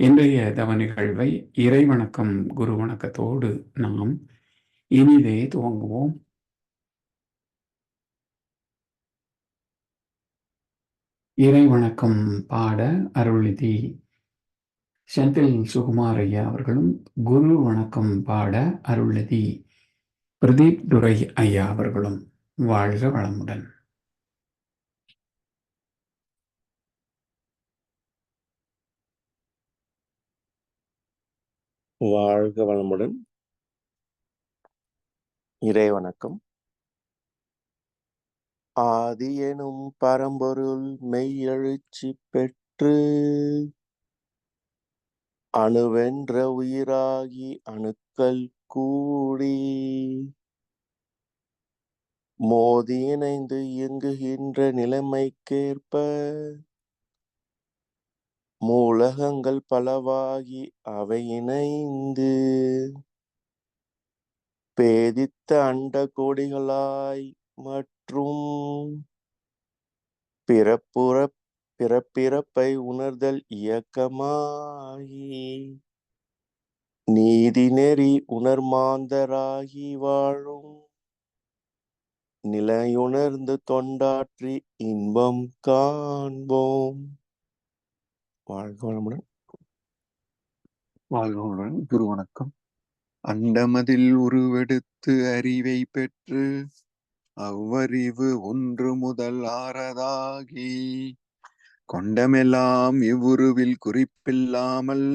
இன்றைய தவ நிகழ்வை இறைவணக்கம் குரு வணக்கத்தோடு நாம் இனிதே துவங்குவோம். இறைவணக்கம் பாட அருள்நிதி செந்தில் சுகுமார் ஐயா அவர்களும் குரு வணக்கம் பாட அருள்நிதி பிரதீப் துரை ஐயா அவர்களும் வாழ்க வளமுடன். வாழ்க வளமுடன். இறை வணக்கம் ஆதி எனும் பரம்பொருள் மெய்யெழுச்சி பெற்று அணுவென்ற உயிராகி அணுக்கள் கூடி மோதி இணைந்து இயங்குகின்ற நிலைமைக்கேற்ப மூலகங்கள் பலவாகி அவை இணைந்து பேதித்த அண்ட கோடிகளாய் மற்றும் பிறப்புற பிறப்பிறப்பை உணர்தல் இயக்கமாகி நீதி நெறி உணர்மாந்தராகி வாழும். நிலையுணர்ந்து தொண்டாற்றி இன்பம் காண்போம். வாழ்க வளமுடன். வாழ்வுடன் குரு வணக்கம். அண்டமதில் உருவெடுத்து அறிவை பெற்று அவ்வறிவு ஒன்று முதல் ஆறதாகி கொண்டமெல்லாம் இவ்வுருவில் குறிப்பில்லாமல்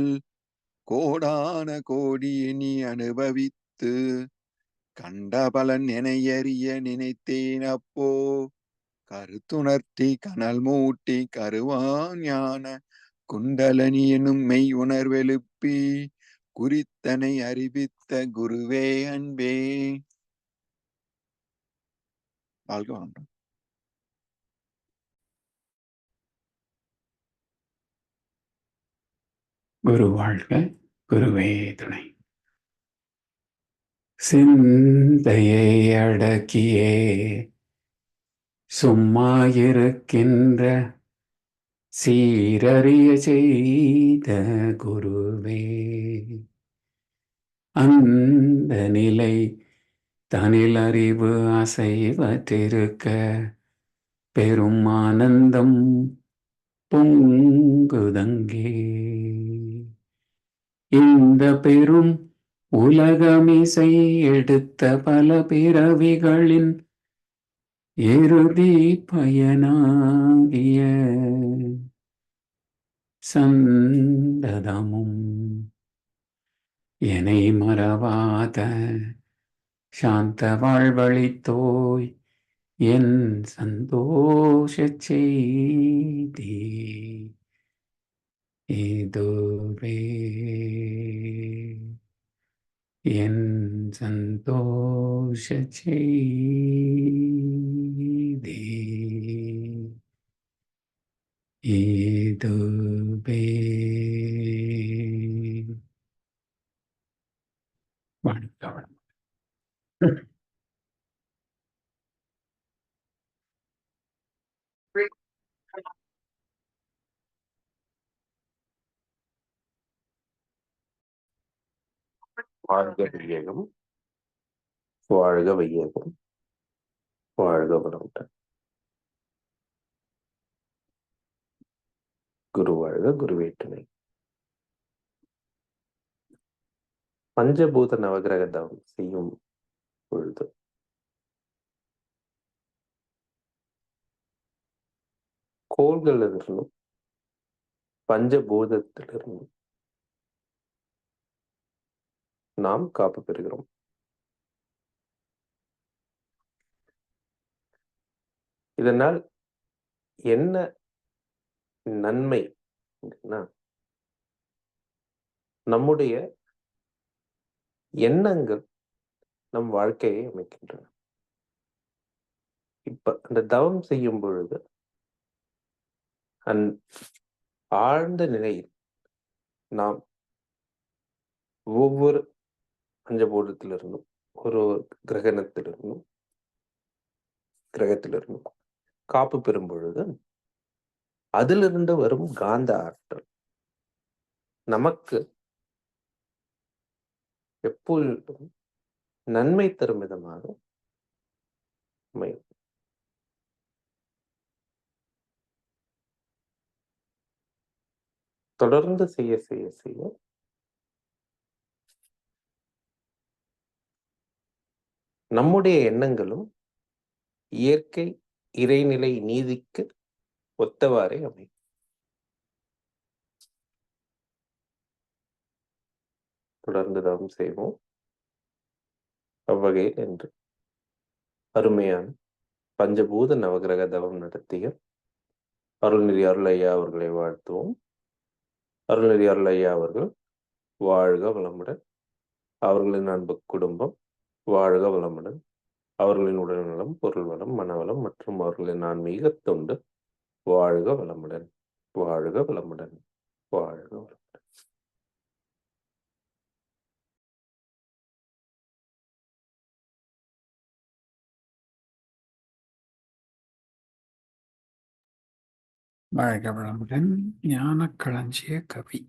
கோடான கோடி இனி அனுபவித்து கண்ட பலன் எனையறிய நினைத்தேன் அப்போ கருத்துணர்த்தி கனல் மூட்டி கருவான் ஞான குண்டலனி எனும் மெய் உணர்வெழுப்பி குறித்தனை அறிவித்த குருவே அன்பே. வாழ்க வணக்கம் குரு வாழ்க குருவே துணை. சிந்தையை அடக்கியே சும்மா இருக்கின்ற சீரறிய செய்த குருவே அந்த நிலை தனில் அறிவு அசைவற்றிருக்க பெரும் ஆனந்தம் பொங்குதங்கே. இந்த பெரும் உலகமிசை எடுத்த பல பிறவிகளின் இறுதி பயனாகிய சந்ததமும் என்னை மறவாத சாந்த வாழ்வழித்தோய் என் சந்தோஷ செய்தி. இதுவே என் சந்தோஷ செய்தி. இதுவே வணக்கம். வாழ்க வையகம். வாழ்க வையகம். வாழ்க வளமுடன் குரு வாழ்க குருவே துணை பஞ்சபூத நவகிரக தவம் செய்யும் பொழுது கோள்களிலிருந்தும் பஞ்சபூதத்திலிருந்தும் நாம் காப்பு பெறுகிறோம் இதனால் என்ன நன்மை? நம்முடைய எண்ணங்கள் நம் வாழ்க்கையை அமைக்கின்றன. இப்ப அந்த தவம் செய்யும் பொழுது அந் ஆழ்ந்த நிலையில் நாம் ஒவ்வொரு பஞ்சபூதத்திலிருந்தும் ஒரு கிரகணத்திலிருந்தும் கிரகத்திலிருந்தும் காப்பு பெறும் பொழுது அதிலிருந்து வரும் காந்த ஆற்றல் நமக்கு எப்பொழுதும் நன்மை தரும் விதமாக அமையும். தொடர்ந்து செய்ய செய்ய செய்ய நம்முடைய எண்ணங்களும் இயற்கை இறைநிலை நீதிக்கு ஒத்தவாறே அமையும். தொடர்ந்து தவம் செய்வோம். அவ்வகையில் என்று அருமையான பஞ்சபூத நவகிரக தவம் நடத்திய அருள்நிதி அருள் அவர்களை வாழ்த்துவோம். அருள்நிதி அருளையா ஐயா அவர்கள் வாழ்க வளமுடன். அவர்களின் அன்பு குடும்பம் வாழ்க வளமுடன். அவர்களின் உடல்நலம் பொருள் வளம் மனவளம் மற்றும் அவர்களின் ஆன்மீக தொண்டு. வாழ்க வளமுடன் வாழ்க வளமுடன் வாழ்க வளமுடன். வாழ்க வளமுடன் ஞான களஞ்சிய கவி.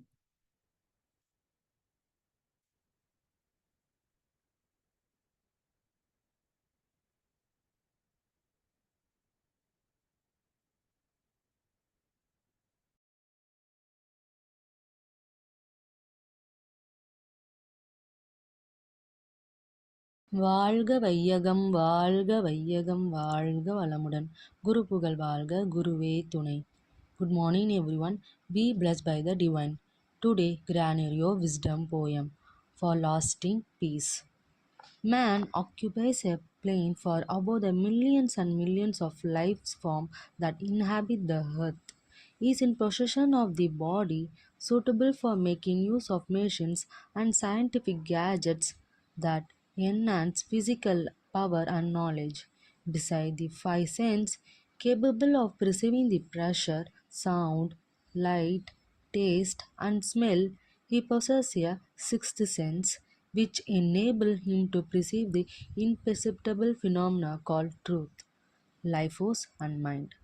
வாழ்க வையகம் வாழ்க வையகம் வாழ்க வளமுடன் குரு புகழ் வாழ்க குருவே துணை good morning everyone be blessed by the divine today கிரானரியோ wisdom poem for lasting peace Man occupies a plane for above the millions and millions of life forms that inhabit the earth. He is in possession of the body suitable for making use of machines and scientific gadgets that enhance physical power and knowledge. Beside the five senses capable of perceiving the pressure, sound, light, taste, and smell, he possesses a sixth sense which enable him to perceive the imperceptible phenomena called truth, life force, and mind.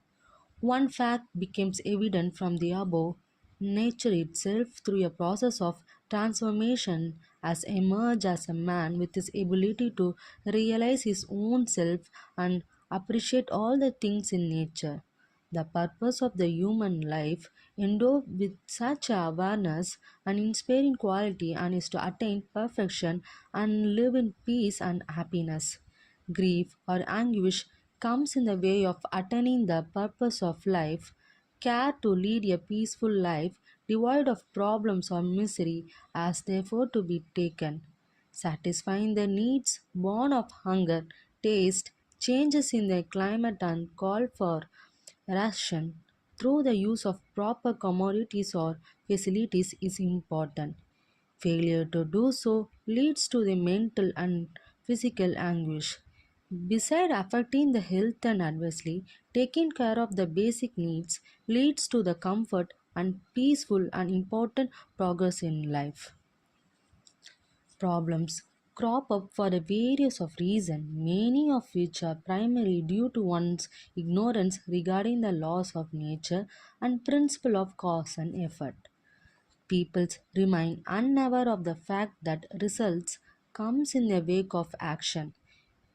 One fact becomes evident from the above nature itself, through a process of transformation, has emerged as a man with his ability to realize his own self and appreciate all the things in nature. The purpose of the human life endowed with such awareness and inspiring quality and is to attain perfection and live in peace and happiness. Grief or anguish comes in the way of attaining the purpose of life. Care to lead a peaceful life devoid of problems or misery as therefore to be taken. Satisfying the needs born of hunger, taste, changes in the climate and call for ration through the use of proper commodities or facilities is important. Failure to do so leads to the mental and physical anguish. Beside affecting the health and adversely, taking care of the basic needs leads to the comfort and peaceful and important progress in life. Problems crop up for a various of reasons, many of which are primarily due to one's ignorance regarding the laws of nature and principle of cause and effort. Peoples remain unaware of the fact that results comes in the wake of action.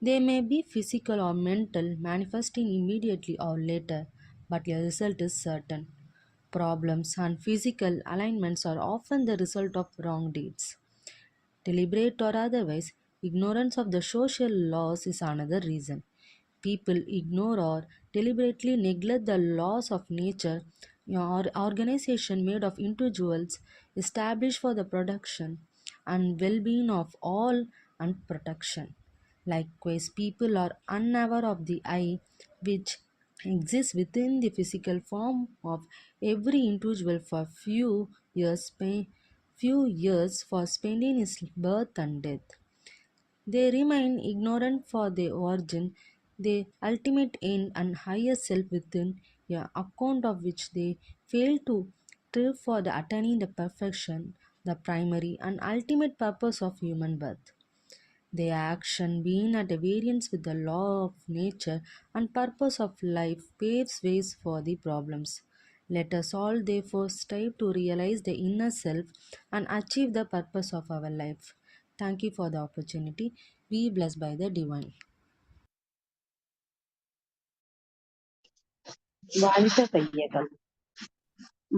They may be physical or mental, manifesting immediately or later, but the result is certain. Problems and physical alignments are often the result of wrong deeds. Deliberate or otherwise, ignorance of the social laws is another reason. People ignore or deliberately neglect the laws of nature or organization made of individuals established for the production and well-being of all and protection. Likewise, people are unaware of the eye which exists within the physical form of every individual for few years, few years for spending his birth and death. They remain ignorant for their origin, their ultimate end, and higher self within, a account of which they fail to strive for the attaining the perfection, the primary and ultimate purpose of human birth Their action being at variance with the law of nature and purpose of life paves ways for the problems. Let us all therefore strive to realize the inner self and achieve the purpose of our life. Thank you for the opportunity. Be blessed by the divine. வாழ்க வையகம்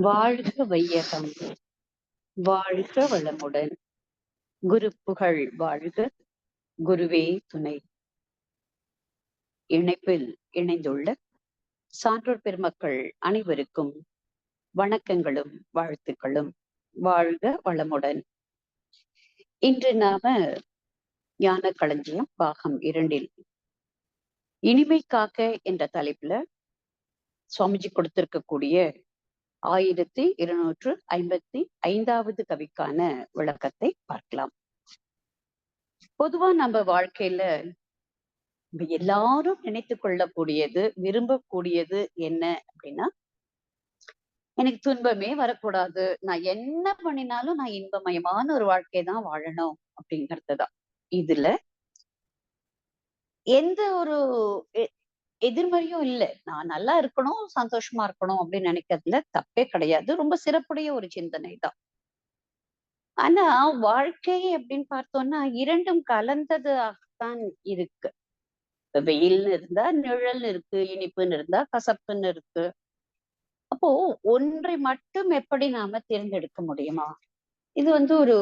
வாழ்க வையகம் வாழ்க வளமுடன் குரு புகழ் வாழ்க குருவே துணை. இணைப்பில் இணைந்துள்ள சான்றோர் பெருமக்கள் அனைவருக்கும் வணக்கங்களும் வாழ்த்துக்களும். வாழ்க வளமுடன். இன்று நாம ஞான களஞ்சியம் பாகம் இரண்டில் இனிமை காக்க என்ற தலைப்புல சுவாமிஜி கொடுத்திருக்கக்கூடிய ஆயிரத்தி இருநூற்று ஐம்பத்தி ஐந்தாவது கவிக்கான விளக்கத்தை பார்க்கலாம். பொதுவா நம்ம வாழ்க்கையில எல்லாரும் நினைத்து கொள்ளக்கூடியது விரும்பக்கூடியது என்ன அப்படின்னா எனக்கு துன்பமே வரக்கூடாது. நான் என்ன பண்ணினாலும் நான் இன்பமயமான ஒரு வாழ்க்கை தான் வாழணும் அப்படிங்கறதுதான். இதுல எந்த ஒரு எதிர்மறையும் இல்லை. நான் நல்லா இருக்கணும் சந்தோஷமா இருக்கணும் அப்படின்னு நினைக்கிறதுல தப்பே கிடையாது. ரொம்ப சிறப்புடைய ஒரு சிந்தனை தான் ஆனா வாழ்க்கை அப்படின்னு பார்த்தோம்னா இரண்டும் கலந்ததாகத்தான் இருக்கு. வெயில்னு இருந்தா நிழல்னு இருக்கு இனிப்புன்னு இருந்தா கசப்புன்னு இருக்கு. அப்போ ஒன்றை மட்டும் எப்படி நாம தேர்ந்தெடுக்க முடியுமா? இது வந்து ஒரு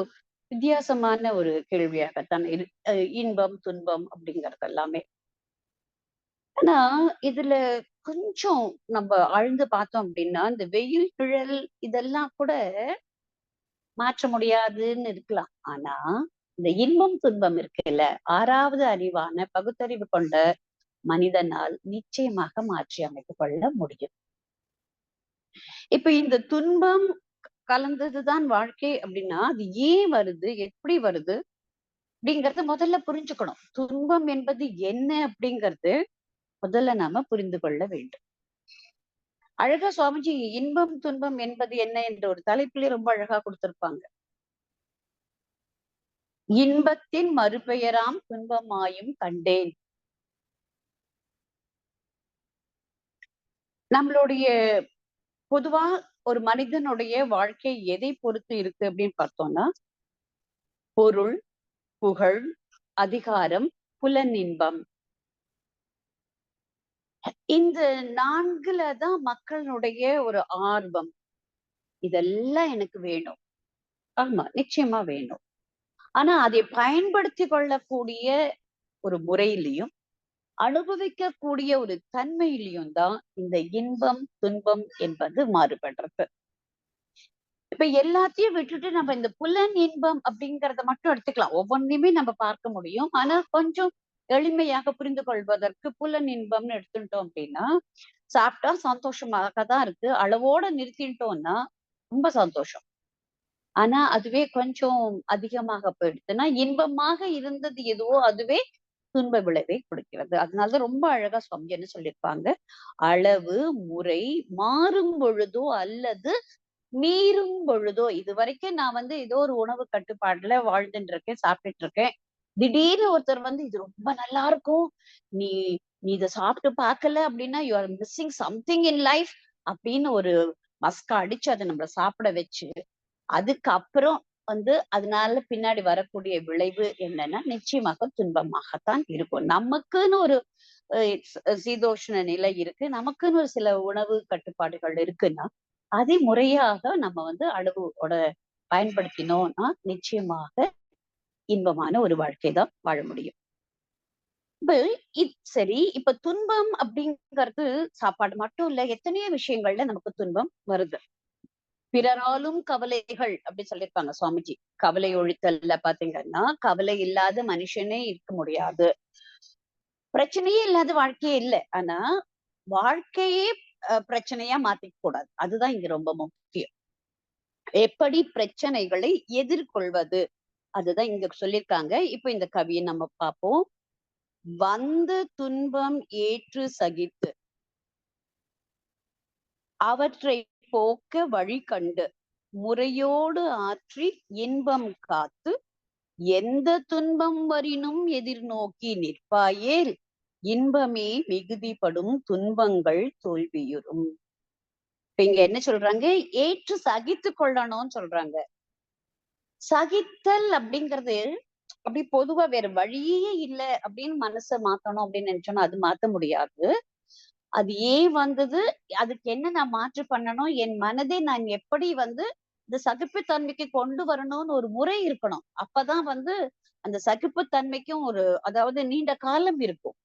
வித்தியாசமான ஒரு கேள்வியாகத்தான் இரு இன்பம் துன்பம் அப்படிங்கறது எல்லாமே. ஆனா இதுல கொஞ்சம் நம்ம ஆழ்ந்து பார்த்தோம் அப்படின்னா இந்த வெயில் நிழல் இதெல்லாம் கூட மாற்ற முடியாதுன்னு இருக்கலாம். ஆனா இந்த இன்பம் துன்பம் இருக்குல்ல ஆறாவது அறிவான பகுத்தறிவு கொண்ட மனிதனால் நிச்சயமாக மாற்றி அமைத்துக் கொள்ள முடியும். இப்ப இந்த துன்பம் கலந்ததுதான் வாழ்க்கை அப்படின்னா அது ஏன் வருது எப்படி வருது அப்படிங்கறத முதல்ல புரிஞ்சுக்கணும். துன்பம் என்பது என்ன அப்படிங்கறது முதல்ல நாம புரிந்து கொள்ள வேண்டும். அழகா சுவாமிஜி இன்பம் துன்பம் என்பது என்ன என்ற ஒரு தலைப்பிலே ரொம்ப அழகா கொடுத்திருப்பாங்க. இன்பத்தின் மறுபெயராம் துன்பமாயும் கண்டேன். நம்மளுடைய பொதுவா ஒரு மனிதனுடைய வாழ்க்கை எதை பொறுத்து இருக்கு அப்படின்னு பார்த்தோம்னா பொருள் புகழ் அதிகாரம் புலன் இன்பம். இந்த நான்குல தான் மக்களுடைய ஒரு ஆர்வம். இதெல்லாம் எனக்கு வேணும். ஆமா நிச்சயமா வேணும். ஆனா அதை பயன்படுத்தி கொள்ளக்கூடிய ஒரு முறையிலையும் அனுபவிக்கக்கூடிய ஒரு தன்மையிலையும் தான் இந்த இன்பம் துன்பம் என்பது மாறுபடுறது. இப்ப எல்லாத்தையும் விட்டுட்டு நம்ம இந்த புலன் இன்பம் அப்படிங்கறத மட்டும் எடுத்துக்கலாம். ஒவ்வொன்றையுமே நம்ம பார்க்க முடியும். ஆனா கொஞ்சம் எளிமையாக புரிந்து கொள்வதற்கு புலன் இன்பம்னு எடுத்துட்டோம் அப்படின்னா சாப்பிட்டா சந்தோஷமாக தான் இருக்கு. அளவோட நிறுத்திட்டோம்னா ரொம்ப சந்தோஷம். ஆனா அதுவே கொஞ்சம் அதிகமாக போயிடுச்சுன்னா இன்பமாக இருந்தது எதுவோ அதுவே துன்ப விளைவை கொடுக்கிறது. அதனாலதான் ரொம்ப அழகா சுவாமி என்ன சொல்லியிருப்பாங்க? அளவு முறை மாறும் பொழுதோ அல்லது மீறும் பொழுதோ. இது வரைக்கும் நான் வந்து ஏதோ ஒரு உணவு கட்டுப்பாடுல வாழ்ந்துட்டு இருக்கேன் சாப்பிட்டுட்டு இருக்கேன். திடீர்னு ஒருத்தர் வந்து இது ரொம்ப நல்லா இருக்கும். நீ நீ இதை சாப்பிட்டு பார்க்கல அப்படின்னா you are missing something in life அப்படின்னு ஒரு மஸ்கா அடிச்சு அதை நம்மள சாப்பிட வச்சு அதுக்கப்புறம் வந்து அதனால பின்னாடி வரக்கூடிய விளைவு என்னன்னா நிச்சயமாக துன்பமாகத்தான் இருக்கும். நமக்குன்னு ஒரு சீதோஷ்ண நிலை இருக்கு. நமக்குன்னு ஒரு சில உணவு கட்டுப்பாடுகள் இருக்குன்னா அதை முறையாக நம்ம வந்து அளவோட பயன்படுத்தினோம்னா நிச்சயமாக இன்பமான ஒரு வாழ்க்கை தான் வாழ முடியும். இப்ப சரி இப்ப துன்பம் அப்படிங்கிறது சாப்பாடு மட்டும் இல்ல எத்தனையோ விஷயங்கள்ல நமக்கு துன்பம் வருது. பிறராலும் கவலைகள் அப்படி சொல்லியிருப்பாங்க சுவாமிஜி. கவலை ஒழித்தல்ல பாத்தீங்கன்னா கவலை இல்லாத மனுஷனே இருக்க முடியாது. பிரச்சனையே இல்லாத வாழ்க்கையே இல்லை. ஆனா வாழ்க்கையே அஹ், பிரச்சனையா மாத்திக்க கூடாது. அதுதான் இங்க ரொம்ப முக்கியம். எப்படி பிரச்சனைகளை எதிர்கொள்வது? அதுதான் இங்க சொல்லியிருக்காங்க இப்போ இந்த கவியை நம்ம பார்ப்போம். வந்த துன்பம் ஏற்று சகித்து அவற்றை போக்க வழி கண்டு முறையோடு ஆற்றி இன்பம் காத்து எந்த துன்பம் வரினும் எதிர்நோக்கி நிற்பாயேல் இன்பமே மிகுதிப்படும் துன்பங்கள் தோல்வியுறும். இப்ப இங்க என்ன சொல்றாங்க? ஏற்று சகித்து கொள்ளணும்னு சொல்றாங்க. சகித்தல் அப்படிங்கிறது அப்படி பொதுவா வேற வழியே இல்ல அப்படின்னு மனசை மாத்தணும் அப்படின்னு நினைச்சோம்னா அது மாத்த முடியாது. அது ஏன் வந்தது? அதுக்கு என்ன நான் மாற்று பண்ணணும்? என் மனதை நான் எப்படி வந்து இந்த சகிப்புத்தன்மைக்கு கொண்டு வரணும்னு ஒரு முறை இருக்கணும். அப்பதான் வந்து அந்த சகிப்புத்தன்மைக்கும் ஒரு அதாவது நீண்ட காலம் இருக்கும்.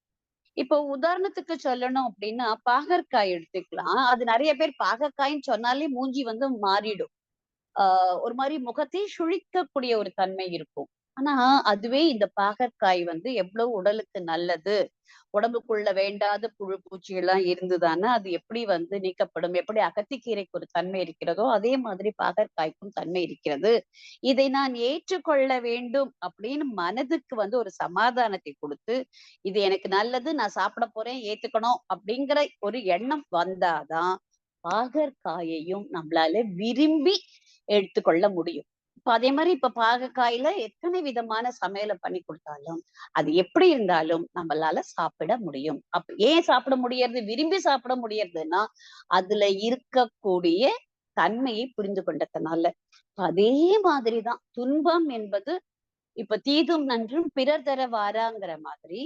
இப்போ உதாரணத்துக்கு சொல்லணும் அப்படின்னா பாகற்காய் எடுத்துக்கலாம். அது நிறைய பேர் பாகற்காய்ன்னு சொன்னாலே மூஞ்சி வந்து மாறிடும். ஆஹ் ஒரு மாதிரி முகத்தை சுழிக்கக்கூடிய ஒரு தன்மை இருக்கும். ஆனா அதுவே இந்த பாகற்காய் வந்து எவ்வளவு உடலுக்கு நல்லது உடம்புக்குள்ள வேண்டாத புழு பூச்சி எல்லாம் இருந்ததுன்னா அது எப்படி வந்து நீக்கப்படும் எப்படி அகத்திக்கீரைக்கு ஒரு தன்மை இருக்கிறதோ அதே மாதிரி பாகற்காய்க்கும் தன்மை இருக்கிறது. இதை நான் ஏற்றுக்கொள்ள வேண்டும் அப்படின்னு மனதுக்கு வந்து ஒரு சமாதானத்தை கொடுத்து இது எனக்கு நல்லது நான் சாப்பிட போறேன் ஏத்துக்கணும் அப்படிங்கிற ஒரு எண்ணம் வந்தாதான் பாகற்காயையும் நம்மளால விரும்பி எடுத்துக்கொள்ள முடியும். இப்ப அதே மாதிரி இப்ப பாகக்காயில எத்தனை விதமான சமையலை பண்ணி கொடுத்தாலும் அது எப்படி இருந்தாலும் நம்மளால சாப்பிட முடியும். அப்ப ஏன் சாப்பிட முடியறது? விரும்பி சாப்பிட முடியறதுன்னா அதுல இருக்கக்கூடிய தன்மையை புரிந்து கொண்டதுனால. அதே மாதிரிதான் துன்பம் என்பது இப்ப தீதும் நன்றும் பிறர் தர வாராங்கிற மாதிரி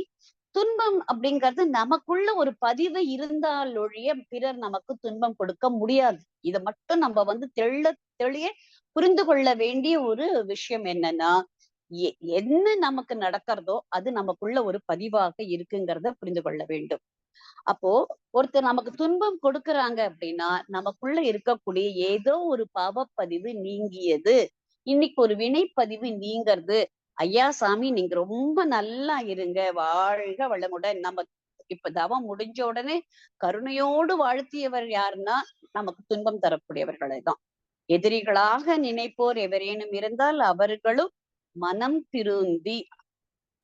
துன்பம் அப்படிங்கிறது நமக்குள்ள ஒரு பதிவு இருந்தால் ஒழிய பிறர் நமக்கு துன்பம் கொடுக்க முடியாது. இதை மட்டும் நம்ம வந்து தெள்ள தெளிய புரிந்து கொள்ள வேண்டிய ஒரு விஷயம் என்னன்னா எ- என்ன நமக்கு நடக்கிறதோ அது நமக்குள்ள ஒரு பதிவாக இருக்குங்கிறத புரிந்து கொள்ள வேண்டும். அப்போ ஒருத்தர் நமக்கு துன்பம் கொடுக்கறாங்க அப்படின்னா நமக்குள்ள இருக்கக்கூடிய ஏதோ ஒரு பாவப்பதிவு நீங்கியது. இன்னைக்கு ஒரு வினைப்பதிவு நீங்கிறது ஐயா சாமி நீங்க ரொம்ப நல்லா இருங்க. வாழ்க வளமுடன். நம்ம இப்ப தவம் முடிஞ்ச உடனே கருணையோடு வாழ்த்தியவர் யாருன்னா நமக்கு துன்பம் தரக்கூடியவர்களை தான். எதிரிகளாக நினைப்போர் எவரேனும் இருந்தால் அவர்களும் மனம் திருந்தி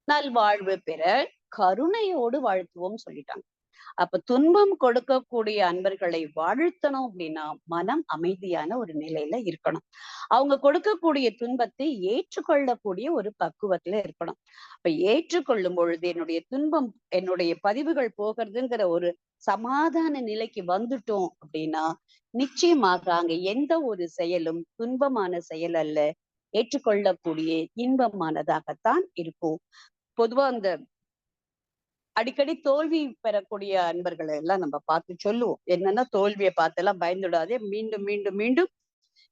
நல்வாழ்வு பெற கருணையோடு வாழ்த்துவோம் சொல்லிட்டாங்க. அப்ப துன்பம் கொடுக்கக்கூடிய அன்பர்களை வாழ்த்தணும் அப்படின்னா மனம் அமைதியான ஒரு நிலையில இருக்கணும். அவங்க கொடுக்கக்கூடிய துன்பத்தை ஏற்றுக்கொள்ளக்கூடிய ஒரு பக்குவத்துல இருக்கணும். அப்ப ஏற்றுக்கொள்ளும் பொழுது என்னுடைய துன்பம் என்னுடைய பதிவுகள் போகிறதுங்கிற ஒரு சமாதான நிலைக்கு வந்துட்டோம் அப்படின்னா நிச்சயமாக அங்க எந்த ஒரு செயலும் துன்பமான செயல் அல்ல. ஏற்றுக்கொள்ளக்கூடிய இன்பமானதாகத்தான் இருக்கும். பொதுவா அந்த அடிக்கடி தோல்வி பெறக்கூடிய அன்பர்களை எல்லாம் நம்ம பார்த்து சொல்லுவோம். என்னன்னா தோல்வியை பார்த்தெல்லாம் பயந்துடாதே மீண்டும் மீண்டும் மீண்டும்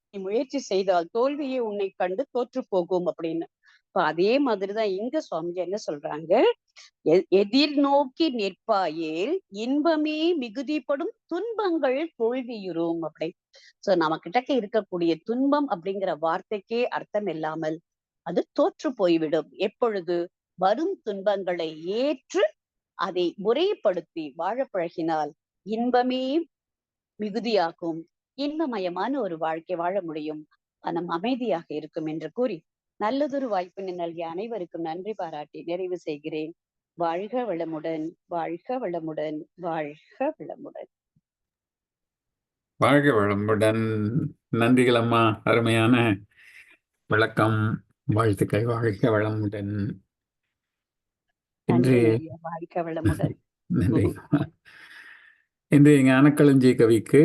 நீ முயற்சி செய்தால் தோல்வியை உன்னை கண்டு தோற்று போகும் அப்படின்னு. இப்ப அதே மாதிரிதான் இங்க சுவாமிஜி என்ன சொல்றாங்க? எ- எதிர்நோக்கி நிற்பாயேல் இன்பமே மிகுதிப்படும் துன்பங்கள் தோல்வியுறும் அப்படி. சோ நம்ம கிட்டக்க இருக்கக்கூடிய துன்பம் அப்படிங்கிற வார்த்தைக்கே அர்த்தம் இல்லாமல் அது தோற்று போய்விடும். எப்பொழுது வரும் துன்பங்களை ஏற்று அதை முறைப்படுத்தி வாழ பழகினால் இன்பமே மிகுதியாகும். இன்பமயமான ஒரு வாழ்க்கை வாழ முடியும். மனம் அமைதியாக இருக்கும் என்று கூறி நல்லதொரு வாய்ப்பினை நல்கிய அனைவருக்கும் நன்றி பாராட்டி நிறைவு செய்கிறேன். வாழ்க வளமுடன் வாழ்க வளமுடன் வாழ்க வளமுடன். வாழ்க வளமுடன். நன்றிகள் அம்மா. அருமையான விளக்கம் வாழ்த்துக்கள். வாழ்க வளமுடன். இன்று நன்றி இன்றைய ஞானக்களஞ்சிய கவிக்கு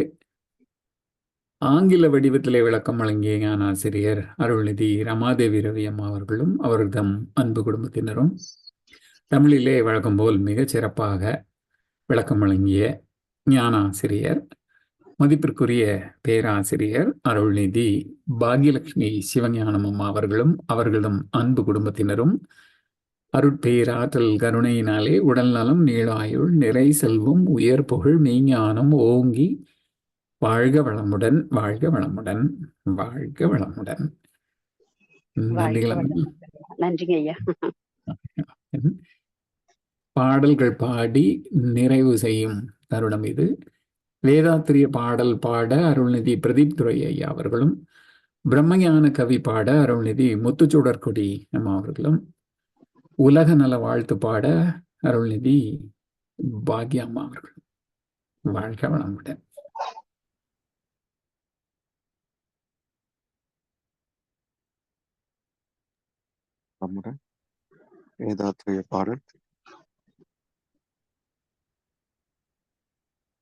ஆங்கில வடிவத்திலே விளக்கம் வழங்கிய ஞான ஆசிரியர் அருள்நிதி ரமாதேவி ரவி அம்மா அவர்களும் அவர்தம் அன்பு குடும்பத்தினரும் தமிழிலே வழக்கம் போல் மிகச் சிறப்பாக விளக்கம் வழங்கிய ஞான ஆசிரியர் மதிப்பிற்குரிய பேராசிரியர் அருள்நிதி பாக்யலட்சுமி சிவஞானம் அம்மா அவர்களும் அவர்களதும் அன்பு குடும்பத்தினரும் அருட்பேராற்றல் கருணையினாலே உடல் நலம் நீளாயுள் நிறை செல்வம் உயர் புகழ் மெய்ஞானம் ஓங்கி வாழ்க வளமுடன் வாழ்க வளமுடன் வாழ்க வளமுடன். நன்றிங்க ஐயா. பாடல்கள் பாடி நிறைவு செய்யும் தருணம் இது. வேதாத்திரிய பாடல் பாட அருள்நிதி பிரதீப் துரை ஐயா அவர்களும் பிரம்மஞான கவி பாட அருள்நிதி முத்துச்சுடர்கொடி அம்மா அவர்களும் உலக நல வாழ்த்து பாட அருள்நிதி பாக்யா அம்மா அவர்கள். வாழ்க வளமுடன். நம்முடன் வேதாத்திரிய பாடல்?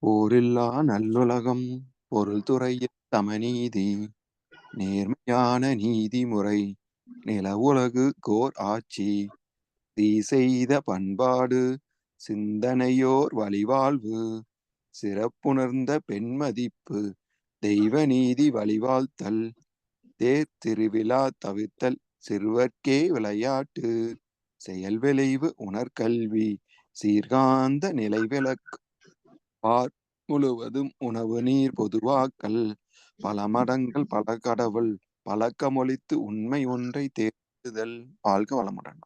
ஊரில்லா நல்லுலகம் பொருள் துறைய சமநீதி நேர்மையான நீதிமுறை நில உலகு கோர் ஆட்சி தீ செய்த பண்பாடு சிந்தனையோர் வழிவாழ்வு சிறப்புணர்ந்த பெண்மதிப்பு தெய்வ நீதி வழிவாழ்த்தல் தேர் திருவிழா தவிர்த்தல் சிறுவர்க்கே விளையாட்டு செயல் விளைவு உணர்கல்வி சீர்காந்த நிலை விளக்கு பார் முழுவதும் உணவு நீர் பொதுவாக்கல் பல மடங்கள் பல கடவுள் பழக்கமொழித்து உண்மை ஒன்றை தேடுதல் வாழ்க வளமுடன்.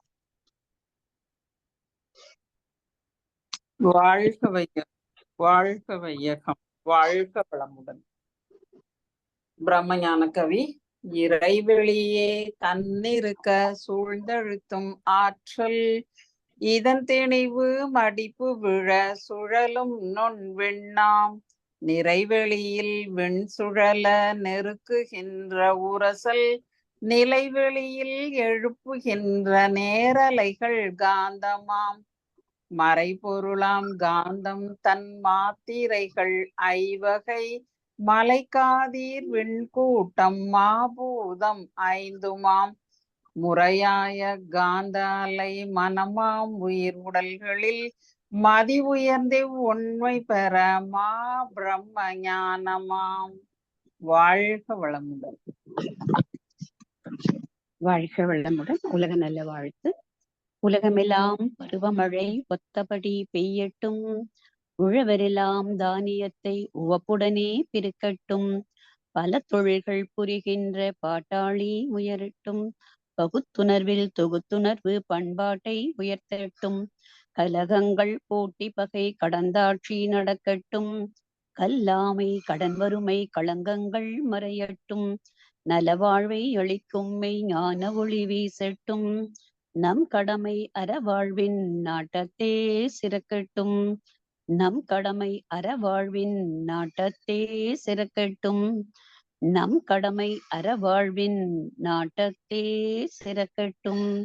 வாழ்க வையகம். வாழ்க வையகம். வாழ்க வளமுடன். பிரம்மஞான கவி இறைவெளியே தன்னிருக்க சூழ்ந்தழுத்தும் ஆற்றல் இதன் திணிவு மடிப்பு விழ சுழலும் நுண் விண்ணாம் நிறைவெளியில் விண் சுழல நெருக்குகின்ற உரசல் நிலைவெளியில் எழுப்புகின்ற நேரலைகள் காந்தமாம். மறைபொருளாம் காந்தம் தன் மாத்திரைகள் ஐவகை மலைக்காதீர் விண்கூட்டம் மாபூதம் ஐந்துமாம். முறையாய காந்த அலை மனமாம் உயிர் உடல்களில் மதி உயர்ந்தே உண்மை பெற மா பிரம்ம ஞானமாம். வாழ்க வளமுடன். வாழ்க வளமுடன். உலக நல்ல வாழ்த்து. உலகமெல்லாம் பருவமழை ஒத்தபடி பெய்யட்டும். உழவரெல்லாம் தானியத்தை உவப்புடனே பிரிக்கட்டும். பல தொழில்கள் புரிகின்ற பாட்டாளி உயரட்டும். பகுத்துணர்வில் தொகுத்துணர்வு பண்பாட்டை உயர்த்தட்டும். கலகங்கள் போட்டி பகை கடந்தாட்சி நடக்கட்டும். கல்லாமை கடன் வறுமை களங்கங்கள் மறையட்டும். நலவாழ்வை அளிக்கும் மெய் ஞான ஒளி வீசட்டும். நம் கடமை அறவாழ்வின் நாட்டத்தே சிறக்கட்டும். நம் கடமை அறவாழ்வின் நாட்டத்தே சிறக்கட்டும். நம் கடமை அறவாழ்வின் நாட்டத்தே சிறக்கட்டும்.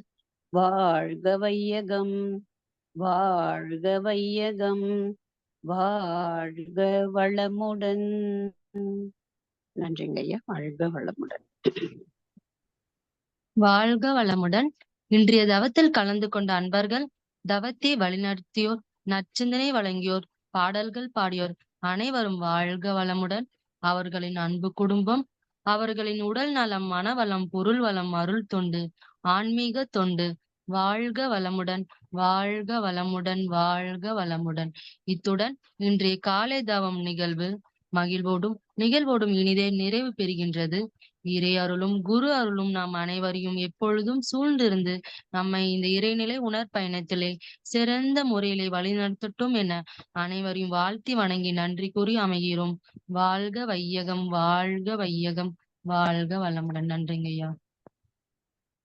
வாழ்க வையகம் வாழ்க வையகம் வாழ்க வளமுடன். நன்றிங்க ஐயா வாழ்க வளமுடன். வாழ்க வளமுடன். இன்றைய தவத்தில் கலந்து கொண்ட அன்பர்கள் தவத்தை வழிநடத்தியோர் நற்சிந்தனை வழங்கியோர் பாடல்கள் பாடியோர் அனைவரும் வாழ்க வளமுடன். அவர்களின் அன்பு குடும்பம் அவர்களின் உடல் நலம் மனவளம் பொருள் வளம் அருள் தொண்டு ஆன்மீக தொண்டு. வாழ்க வளமுடன் வாழ்க வளமுடன் வாழ்க வளமுடன். இத்துடன் இன்றைய காலை தவம் நிகழ்வு மகிழ்வோடும் நிகழ்வோடும் இனிதே நிறைவு பெறுகின்றது. இறை அருளும் குரு அருளும் நாம் அனைவரையும் எப்பொழுதும் சூழ்ந்திருந்து நம்மை இந்த இறைநிலை உணர் பயணத்திலே சிறந்த முறையிலே வழிநடத்தட்டும் என அனைவரையும் வாழ்த்தி வணங்கி நன்றி கூறி அமைகிறோம். வாழ்க வையகம் வாழ்க வையகம் வாழ்க வளமுடன். நன்றிங்கய்யா.